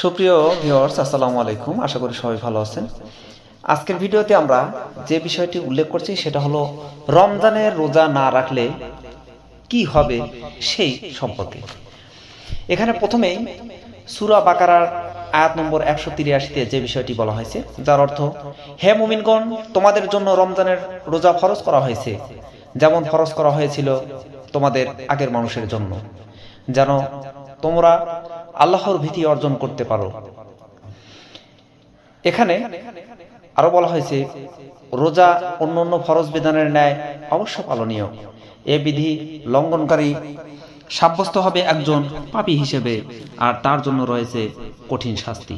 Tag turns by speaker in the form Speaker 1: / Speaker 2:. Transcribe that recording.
Speaker 1: সুপ্রিয় ভিউয়ার্স, আসসালামু আলাইকুম। আশা করি সবাই ভালো আছেন। আজকের ভিডিওতে আমরা যে বিষয়টি উল্লেখ করছি, সেটা হলো রমজানের রোজা না রাখলে কি হবে সেই সম্পর্কে। এখানে প্রথমেই সুরা বাকারার আয়াত নম্বর একশো তিরাশিতে যে বিষয়টি বলা হয়েছে, যার অর্থ, হে মুমিনগণ, তোমাদের জন্য রমজানের রোজা ফরজ করা হয়েছে। যেমন ফরজ করা হয়েছিল তোমাদের আগের মানুষের জন্য। যেন তোমরা আল্লাহর ভীতি অর্জন করতে পারো। এখানে আরও বলা হয়েছে, রোজা অন্য অন্য ফরজ বিধানের ন্যায় অবশ্য পালনীয়। এ বিধি লঙ্ঘনকারী সাব্যস্ত হবে একজন পাপি হিসেবে, আর তার জন্য রয়েছে কঠিন শাস্তি।